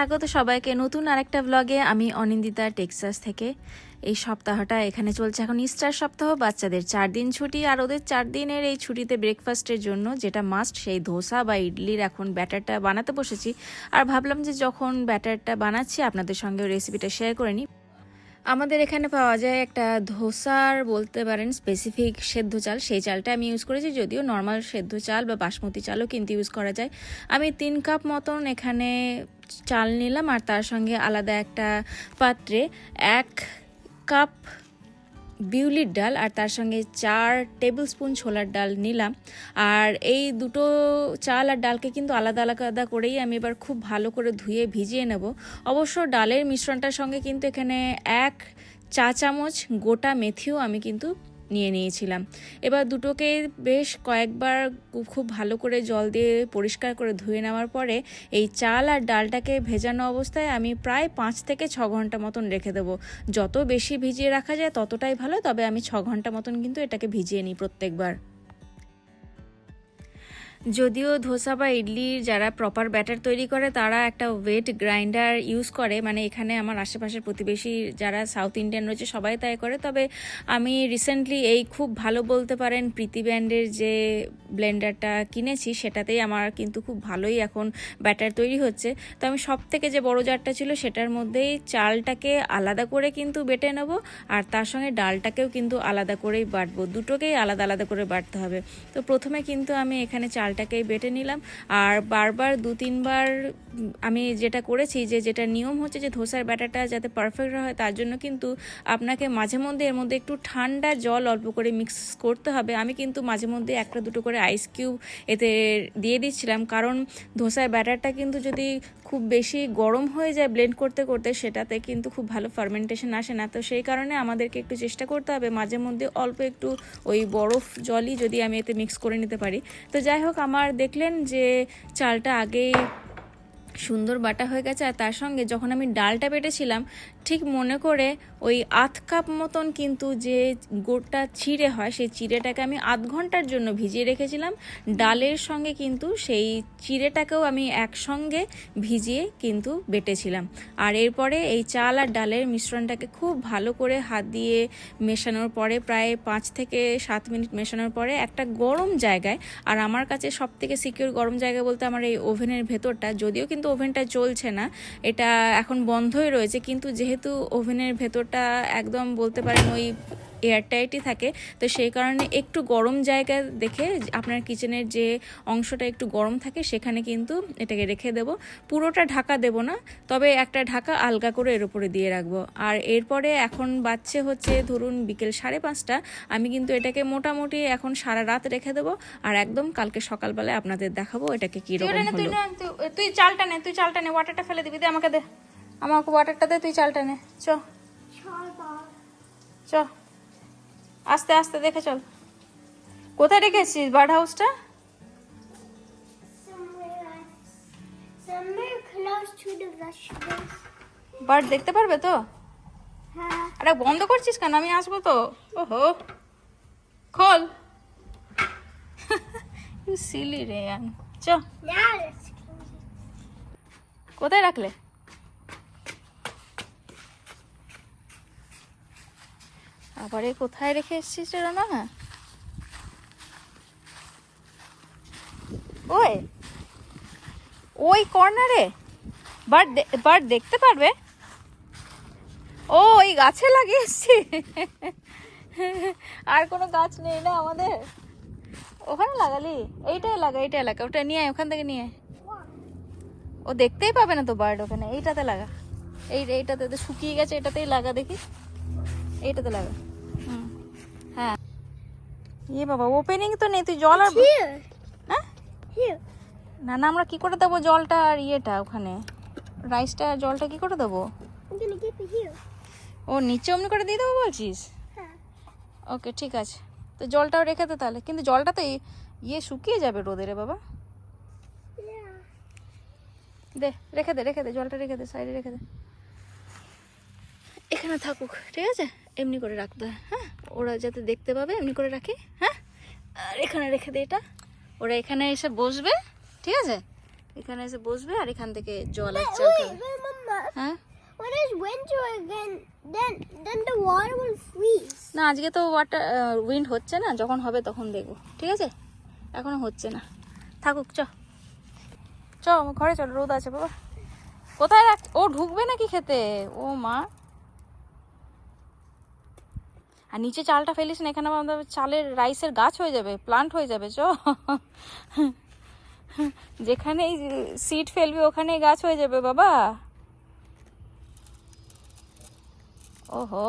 স্বাগত সবাইকে নতুন আরেকটা ব্লগে আমি অনিন্দিতা টেক্সাস থেকে। এই সপ্তাহটা এখানে চলছে। এখন ইস্টার সপ্তাহ, বাচ্চাদের চার দিন ছুটি আর ওদের চার দিনের এই ছুটিতে ব্রেকফাস্টের জন্য যেটা মাস্ট সেই ধোসা বা ইডলির এখন ব্যাটারটা বানাতে বসেছি। আর ভাবলাম যে যখন ব্যাটারটা বানাচ্ছি, আপনাদের সঙ্গে রেসিপিটা শেয়ার করে নিই। আমাদের এখানে পাওয়া যায় একটা ধোসার বলতে পারেন স্পেসিফিক সেদ্ধ চাল। সেই চালটা আমি ইউজ করেছি যদিও নর্মাল সেদ্ধ চাল বা বাসমতি চালও কিন্তু ইউজ করা যায়। আমি তিন কাপ মতন এখানে চাল নিলাম আর তার সঙ্গে আলাদা একটা পাত্রে এক কাপ বিউলির ডাল আর তার সঙ্গে চার টেবিল স্পুন ছোলার ডাল নিলাম। আর এই দুটো চাল আর ডালকে কিন্তু আলাদা আলাদা করেই আমি এবার খুব ভালো করে ধুয়ে ভিজিয়ে নেব। অবশ্য ডালের মিশ্রণটার সঙ্গে কিন্তু এখানে এক চা চামচ গোটা মেথিও আমি কিন্তু নিয়ে নিয়েছিলাম। এবার দুটোকে বেশ কয়েকবার খুব ভালো করে জল দিয়ে পরিষ্কার করে ধুয়ে নেওয়ার পরে এই চাল আর ডালটাকে ভেজানো অবস্থায় আমি প্রায় পাঁচ থেকে ছ ঘণ্টা মতন রেখে দেবো। যত বেশি ভিজিয়ে রাখা যায় ততটাই ভালো, তবে আমি ছ ঘণ্টা মতন কিন্তু এটাকে ভিজিয়ে নিই প্রত্যেকবার। যদিও ধোসা বা ইডলির যারা প্রপার ব্যাটার তৈরি করে, তারা একটা ওয়েট গ্রাইন্ডার ইউজ করে। মানে এখানে আমার আশেপাশের প্রতিবেশী যারা সাউথ ইন্ডিয়ান রয়েছে, সবাই তাই করে। তবে আমি রিসেন্টলি এই খুব ভালো বলতে পারেন প্রীতি ব্যান্ডের যে ব্লেন্ডারটা কিনেছি, সেটাতেই আমার কিন্তু খুব ভালোই এখন ব্যাটার তৈরি হচ্ছে। তো আমি সব থেকে যে বড় জারটা ছিল, সেটার মধ্যেই চালটাকে আলাদা করে কিন্তু বেটে নেব, আর তার সঙ্গে ডালটাকেও কিন্তু আলাদা করেই বাটবো। দুটোকেই আলাদা আলাদা করে বাটতে হবে। তো প্রথমে কিন্তু আমি এখানে চালটাকেই বেটে নিলাম। আর বারবার দু তিনবার আমি যেটা করেছি যে, যেটা নিয়ম হচ্ছে যে, ধোসার ব্যাটাটা যাতে পারফেক্ট হয়, তার জন্য কিন্তু আপনাকে মাঝে মধ্যে এর মধ্যে একটু ঠান্ডা জল অল্প করে মিক্স করতে হবে। আমি কিন্তু মাঝে মধ্যে একটা দুটো করে আইস কিউব এতে দিয়ে দিচ্ছিলাম। কারণ ধোসার ব্যাটারটা কিন্তু যদি খুব বেশি গরম হয়ে যায় ব্লেন্ড করতে করতে, সেটাতে কিন্তু খুব ভালো ফার্মেন্টেশন আসে না। তো সেই কারণে আমাদেরকে একটু চেষ্টা করতে হবে, মাঝে মধ্যে অল্প একটু ওই বরফ জলই যদি আমি এতে মিক্স করে নিতে পারি। তো যাই হোক, আমার দেখলেন যে চালটা আগেই সুন্দর বাটা হয়ে গেছে, আর তার সঙ্গে যখন আমি ডালটা বেটেছিলাম ঠিক মনে করে ওই আধ কাপ মতন কিন্তু যে গোড়টা চিড়ে হয়, সেই চিড়েটাকে আমি আধ ঘণ্টার জন্য ভিজিয়ে রেখেছিলাম। ডালের সঙ্গে কিন্তু সেই চিড়েটাকেও আমি একসঙ্গে ভিজিয়ে কিন্তু বেটেছিলাম। আর এরপরে এই চাল আর ডালের মিশ্রণটাকে খুব ভালো করে হাত দিয়ে মেশানোর পরে প্রায় পাঁচ থেকে সাত মিনিট মেশানোর পরে একটা গরম জায়গায়, আর আমার কাছে সব থেকে সিকিউর গরম জায়গা বলতে আমার এই ওভেনের ভেতরটা, যদিও কিন্তু ওভেনটা চলছে না, এটা এখন বন্ধই রয়েছে, কিন্তু যেহেতু ওভেনের ভেতরটা একদম বলতে পারেন ওই এয়ারটাইটই থাকে তো সেই কারণে একটু গরম জায়গা দেখে আপনার কিচেনের যে অংশটা একটু গরম থাকে সেখানে কিন্তু এটাকে রেখে দেব। পুরোটা ঢাকা দেব না তবে একটা ঢাকা আলগা করে এর উপরে দিয়ে রাখব। আর এরপরে এখন বাচ্চে হচ্ছে ধরুন বিকেল সাড়ে পাঁচটা আমি কিন্তু এটাকে মোটামুটি এখন সারা রাত রেখে দেবো। আর একদম কালকে সকালবেলায় আপনাদের দেখাবো এটাকে তুই- তুই চালটা নে তুই চালটা নে ওয়াটারটা ফেলে দিবি দে আমাকে দে। আমাকে ওয়াটারটা দে তুই চালটা নে। চ। চ। আস্তে আস্তে দেখে চল। কোথায় রেখেছিস বার্ড হাউসটা. বার্ড দেখতে পারবে তো? হ্যাঁ আরে বন্ধ করছিস কেন? আমি আসব তো। ওহো। খোল। ইউ সিলি রে চ. কোথায় রাখলে? আবার এ কোথায় রেখে এসছিস রে রানা? ওই ওই কর্নারে। বার্ড দেখতে পারবে? ও ওই গাছে লাগিয়ে এসছি। আর কোনো গাছ নেই না আমাদের। ওখানে লাগালি? এইটাই লাগা এইটাই লাগা। ওটা নিয়ে আয়, ওখান থেকে নিয়ে ও দেখতেই পাবে না তো বার্ড ওখানে। এইটাতে লাগা। এই এইটাতে শুকিয়ে গেছে এটাতেই লাগা দেখি। এইটাতে লাগা। হ্যাঁ। ইয়ে বাবা ওপেনিং তো নেই তুই জল আর হ্যাঁ? না না আমরা কি করে দেবো জলটা আর ইয়েটা ওখানে? রাইসটা আর জলটা কি করে দেবো. ও নিচে অমনি করে দিয়ে দেবো বলছিস? হ্যাঁ। ওকে ঠিক আছে। তো জলটাও রেখে দে তাহলে। কিন্তু জলটা তো ইয়ে শুকিয়ে যাবে রোদে রে বাবা। দে রেখে দে রেখে দে জলটা রেখে দে সাইডে রেখে দে। এখানে থাকুক ঠিক আছে? এমনি করে রাখতে হয় হ্যাঁ? ওরা যাতে দেখতে পাবে এমনি করে রাখি হ্যাঁ? আর এখানে রেখে দে এটা। ওরা এখানে এসে বসবে ঠিক আছে? এখানে এসে বসবে আর এখান থেকে জল আর চাল Mama. হ্যাঁ? When it's winter again, then then the water will freeze. না আজকে তো ওয়াটার উইন্ড হচ্ছে না যখন হবে তখন দেখব ঠিক আছে? এখনও হচ্ছে না। থাকুক চ। চ ঘরে চল রোদ আছে বাবা। কোথায় রাখ ও ঢুকবে নাকি খেতে? ও মা। আর নিচে চালটা ফেলিস না, এখানে আমাদের চালের রাইসের গাছ হয়ে যাবে প্লান্ট হয়ে যাবে, চ। যেখানেই সিট ফেলবি, ওখানেই গাছ হয়ে যাবে, বাবা। ওহো।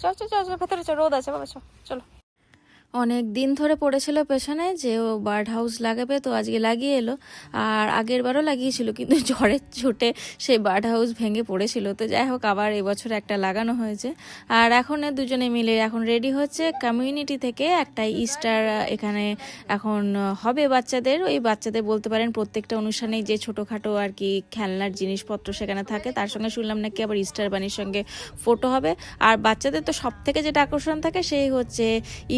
চল চল চল, ভেতরে চল, রোদ আছে, বাবা, চল, চলো। অনেক দিন ধরে পড়েছিল পেছনে যে ও বার্ড হাউস লাগাবে, তো আজকে লাগিয়ে এলো। আর আগের বারও লাগিয়েছিল, কিন্তু ঝড়ের চোটে সেই বার্ড হাউস ভেঙে পড়েছিল। তো যাই হোক, আবার এবছর একটা লাগানো হয়েছে। আর এখন দুজনে মিলে এখন রেডি হচ্ছে কমিউনিটি থেকে। একটা ইস্টার এখানে এখন হবে বাচ্চাদের। ওই বাচ্চাদের বলতে পারেন প্রত্যেকটা অনুষ্ঠানেই যে ছোটোখাটো আর কি খেলনার জিনিসপত্র সেখানে থাকে, তার সঙ্গে শুনলাম নাকি আবার ইস্টার বানির সঙ্গে ফটো হবে। আর বাচ্চাদের তো সব থেকে যেটা আকর্ষণ থাকে, সেই হচ্ছে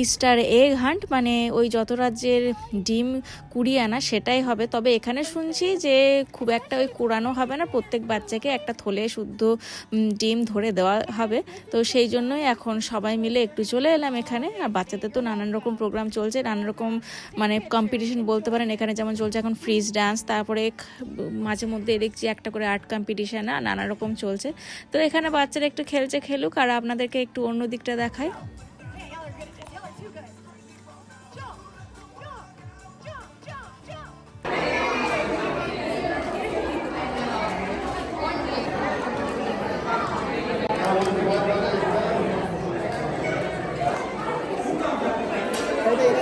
ইস্টার এগ হান্ট মানে ওই যত রাজ্যের ডিম কুড়িয়ে আনা সেটাই হবে। তবে এখানে শুনছি যে খুব একটা ওই কুড়ানো হবে না, প্রত্যেক বাচ্চাকে একটা থলে শুদ্ধ ডিম ধরে দেওয়া হবে। তো সেই জন্যই এখন সবাই মিলে একটু চলে এলাম এখানে। আর বাচ্চাদের তো নানান রকম প্রোগ্রাম চলছে, নানান রকম মানে কম্পিটিশন বলতে পারেন, এখানে যেমন চলছে এখন ফ্রিজ ডান্স তারপরে মাঝে মধ্যে দেখছি একটা করে আর্ট কম্পিটিশন নানা রকম চলছে। তো এখানে বাচ্চারা একটু খেলছে খেলুক, আর আপনাদেরকে একটু অন্য দিকটা দেখায়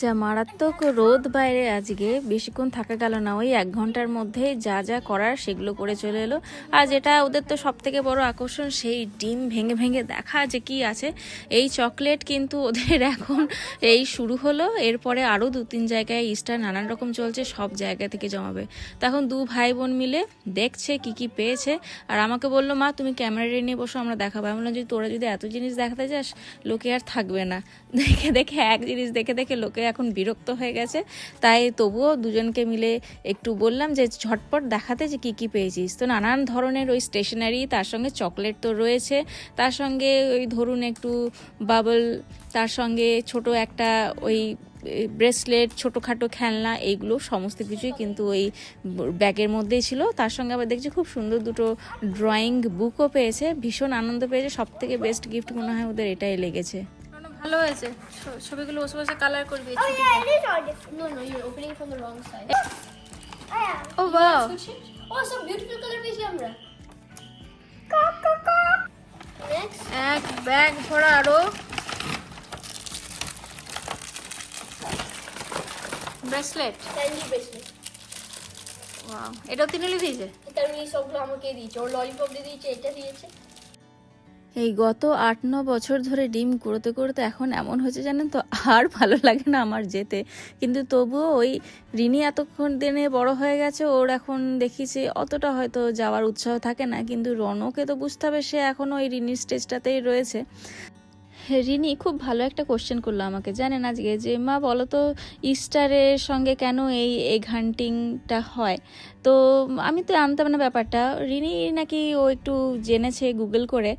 যা মারাত্মক রোদ বাইরে আজকে। বেশিক্ষণ থাকা গেল না, ওই এক ঘণ্টার মধ্যে যা যা করার সেগুলো করে চলে এলো। আর যেটা ওদের তো সব থেকে বড় আকর্ষণ, সেই ডিম ভেঙে ভেঙে দেখা যে কি আছে। এই চকলেট কিন্তু ওদের এখন এই শুরু হলো, এরপরে আরও দু তিন জায়গায় ইস্টার নানান রকম চলছে, সব জায়গা থেকে জমাবে। তখন দু ভাই বোন মিলে দেখছে কি কি পেয়েছে। আর আমাকে বলল, মা, তুমি ক্যামেরা নিয়ে বসো, আমরা দেখাবো। আমি বললাম যে তোরা যদি এত জিনিস দেখাতে যাস লোকে আর থাকবে না। দেখে দেখে এক জিনিস দেখে দেখে লোকে এখন বিরক্ত হয়ে গেছে। তাই তবুও দুজনকে মিলে একটু বললাম যে, ঝটপট দেখাতে যে কি কি পেয়েছিস। তো নানান ধরনের ওই স্টেশনারি তার সঙ্গে চকলেট তো রয়েছে। তার সঙ্গে ওই ধরুন একটু বাবল তার সঙ্গে ছোট একটা ওই ব্রেসলেট ছোটোখাটো খেলনা, এইগুলো সমস্ত কিছুই কিন্তু ওই ব্যাগের মধ্যেই ছিল। তার সঙ্গে আবার দেখছি খুব সুন্দর দুটো ড্রয়িং বুকও পেয়েছে। ভীষণ আনন্দ পেয়েছে। সব থেকে বেস্ট গিফট মনে হয় ওদের এটাই লেগেছে। ভালো হয়েছে ছবিগুলো বসে বসে কালার করবি Oh. Oh. ও বাহ. Oh, পেয়েছি আমরা। Cock, cock. Next, এক ব্যাগ ভরা আরও ব্রেসলেট. ওয়াও এটাও তিনি দিয়েছে এটা আমি সবগুলো আমাকে দিয়েছে ওর ললিপপ দিয়ে দিয়েছে এটা দিয়েছে এই গত আট, ন বছর ধরে ডিম করতে করতে এখন এমন হয়েছে জানেন তো? আর ভালো লাগে না আমার যেতে। কিন্তু তবুও ওই রিনি এতক্ষণ দিনে বড় হয়ে গেছে, ওর এখন দেখিছি অতটা হয়তো যাওয়ার উৎসাহ থাকে না। কিন্তু রনকে তো বুঝতে হবে সে এখন ওই রিনির স্টেজটাতেই রয়েছে। রিনি খুব ভালো একটা কোশ্চেন করল আমাকে। জানেন আজকে যে, মা, বলো তো, ইস্টারের সঙ্গে কেন এই এগ হান্টিংটা হয়? তো আমি তো আনতাম না ব্যাপারটা। রিনি নাকি ও একটু জেনেছে গুগল করে।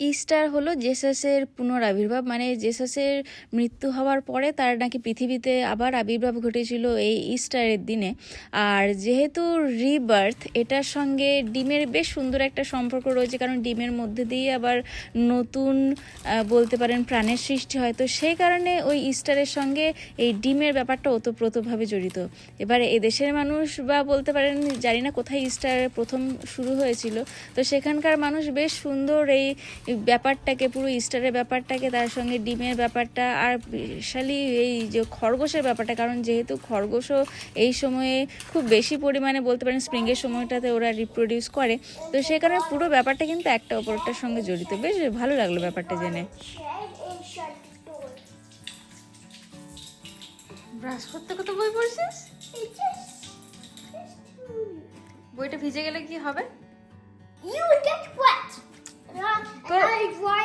ইস্টার হলো জেসাসের পুনরাবির্ভাব মানে জেসাসের মৃত্যু হওয়ার পরে তার নাকি পৃথিবীতে আবার আবির্ভাব ঘটেছিল এই ইস্টারের দিনে। আর যেহেতু রিবার্থ, এটার সঙ্গে ডিমের বেশ সুন্দর একটা সম্পর্ক রয়েছে, কারণ ডিমের মধ্যে দিয়ে আবার নতুন বলতে পারেন প্রাণের সৃষ্টি হয়। তো সেই কারণে ওই ইস্টারের সঙ্গে এই ডিমের ব্যাপারটা ওতপ্রোতভাবে জড়িত। এবারে এদেশের মানুষ বা বলতে পারেন, জানি না কোথায় ইস্টার প্রথম শুরু হয়েছিল, তো সেখানকার মানুষ বেশ সুন্দর এই ব্যাপারটাকে পুরো ইস্টারের ব্যাপারটাকে তার সঙ্গে ডিমের ব্যাপারটা আর বিশালি এই যে খরগোশের ব্যাপারটা কারণ যেহেতু খরগোশও এই সময়ে খুব বেশি পরিমাণে বলতে পারেন স্প্রিংয়ের সময়টাতে ওরা রিপ্রোডিউস করে তো সে কারণে পুরো ব্যাপারটা কিন্তু একটা অপরটার সঙ্গে জড়িত বেশ ভালো লাগল ব্যাপারটা জেনে. ব্রাশ করতে কত বই পড়ছিস বইটা ভিজে গেলে কি হবে you will get wet. তোর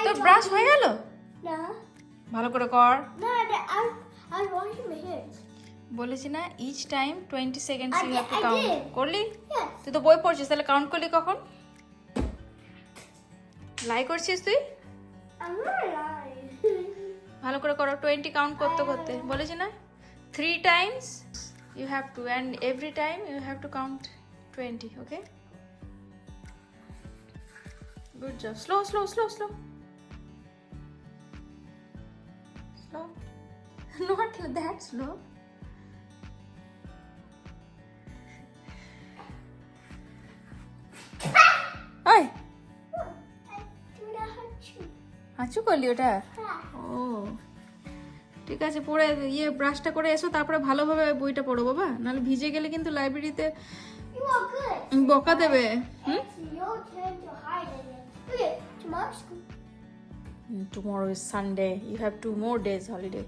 তোর ব্রাশ হয়ে গেল? No, ভালো করে কর. বলেছি না each time twenty seconds I you have to count করলি? তুই তো বই পড়ছিস তাহলে কাউন্ট করলি কখন? লাই করছিস তুই. ভালো করে করো টোয়েন্টি কাউন্ট করতে করতে। বলেছি না three times you have to and every time you have to count twenty okay slow slow slow slow not that slow ওই Do the hatchet. হাঁচু করলি ওটা. ও ঠিক আছে পড়ে ইয়ে ব্রাশটা করে এসো তারপরে ভালোভাবে বইটা পড়ো বাবা। নাহলে ভিজে গেলে কিন্তু লাইব্রেরিতে good. বকা দেবে। Hmm? It's your turn to hide again. Okay, tomorrow's school. Tomorrow is Sunday you have to more days holiday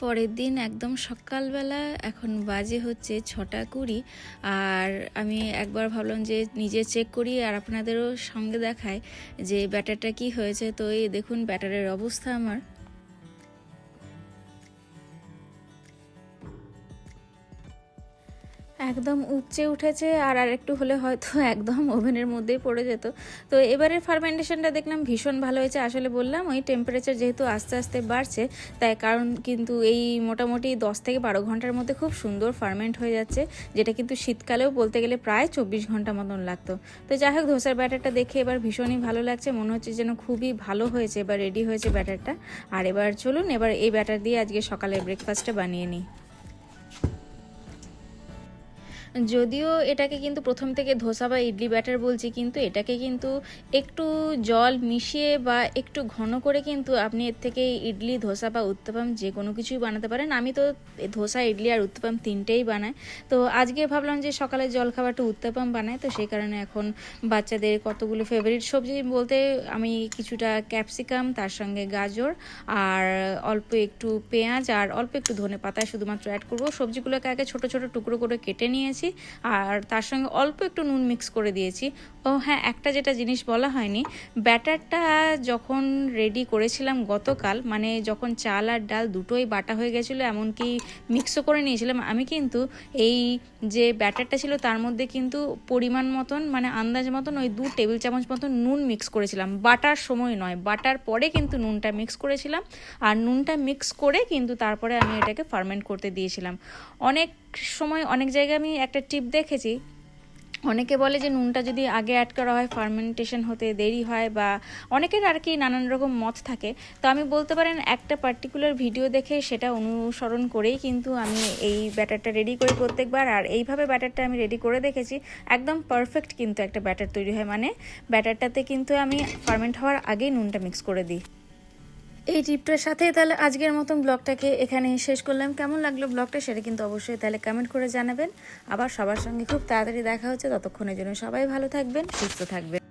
পরের দিন একদম সকালবেলা এখন বাজে হচ্ছে ছটা কুড়ি আর আমি একবার ভাবলাম যে নিজে চেক করি আর আপনাদেরও সঙ্গে দেখায় যে ব্যাটারটা কি হয়েছে তো এই দেখুন ব্যাটারের অবস্থা আমার একদম উপচে উঠেছে আর আর একটু হলে হয়তো একদম ওভেনের মধ্যেই পড়ে যেত। তো এবারের ফার্মেন্টেশনটা দেখলাম ভীষণ ভালো হয়েছে। আসলে বললাম, ওই টেম্পারেচার যেহেতু আস্তে আস্তে বাড়ছে, তাই কারণ কিন্তু এই মোটামুটি দশ থেকে বারো ঘণ্টার মধ্যে খুব সুন্দর ফার্মেন্ট হয়ে যাচ্ছে, যেটা কিন্তু শীতকালেও বলতে গেলে প্রায় চব্বিশ ঘণ্টা মতন লাগতো। তো যাই হোক, ধোসার ব্যাটারটা দেখে এবার ভীষণই ভালো লাগছে। মনে হচ্ছে যেন খুবই ভালো হয়েছে এবার রেডি হয়েছে ব্যাটারটা। আর এবার চলুন, এবার এই ব্যাটার দিয়ে আজকে সকালে ব্রেকফাস্টটা বানিয়ে নিই। যদিও এটাকে কিন্তু প্রথম থেকে ধোসা বা ইডলি ব্যাটার বলছি, কিন্তু এটাকে কিন্তু একটু জল মিশিয়ে বা একটু ঘন করে কিন্তু আপনি এর থেকে ইডলি, ধোসা বা উত্তপম যে কোনো কিছুই বানাতে পারেন। আমি তো ধোসা, ইডলি আর উত্তপম তিনটেই বানাই। তো আজকে ভাবলাম যে সকালে জল খাবারটা উত্তপম বানাই, তো সেই কারণে এখন বাচ্চাদের কতগুলো ফেভারিট সবজি বলতে আমি কিছুটা ক্যাপসিকাম তার সঙ্গে গাজর আর অল্প একটু পেঁয়াজ আর অল্প একটু ধনে পাতা শুধুমাত্র অ্যাড করব। সবজিগুলোকে আগে ছোট ছোট টুকরো করে কেটে নিয়েছি। আর তার সঙ্গে অল্প একটু নুন মিক্স করে দিয়েছি। ও হ্যাঁ একটা যেটা জিনিস বলা হয়নি, ব্যাটারটা যখন রেডি করেছিলাম গতকাল মানে যখন চাল আর ডাল দুটোই বাটা হয়ে গেছিল, এমনকি মিক্সও করে নিয়েছিলাম, আমি কিন্তু এই যে ব্যাটারটা ছিল তার মধ্যে কিন্তু পরিমাণ মতন মানে আন্দাজ মতন ওই দু টেবিল চামচ মতন নুন মিক্স করেছিলাম। বাটার সময় নয়, বাটার পরে কিন্তু নুনটা মিক্স করেছিলাম, আর নুনটা মিক্স করে কিন্তু তারপরে আমি এটাকে ফার্মেন্ট করতে দিয়েছিলাম। অনেক সময় অনেক জায়গায় আমি একটা টিপ দেখেছি। অনেকে বলে যে নুনটা যদি আগে অ্যাড করা হয় ফার্মেন্টেশন হতে দেরি হয় বা অনেকের আর কি নানান রকম মত থাকে। তো আমি বলতে পারেন একটা পার্টিকুলার ভিডিও দেখে সেটা অনুসরণ করেই কিন্তু আমি এই ব্যাটারটা রেডি করি প্রত্যেকবার। আর এইভাবে ব্যাটারটা আমি রেডি করে দেখেছি, একদম পারফেক্ট কিন্তু একটা ব্যাটার তৈরি হয়। মানে ব্যাটারটাতে কিন্তু আমি ফার্মেন্ট হওয়ার আগেই নুনটা মিক্স করে দিই। এই টিপটার সাথে তাহলে আজকের মতন ব্লগটাকে এখানে শেষ করলাম। কেমন লাগল ব্লগটা সেটা কিন্তু অবশ্যই তাহলে কমেন্ট করে জানাবেন। আবার সবার সঙ্গে খুব তাড়াতাড়ি দেখা হচ্ছে, ততক্ষণের জন্য সবাই ভালো থাকবেন, সুস্থ থাকবেন।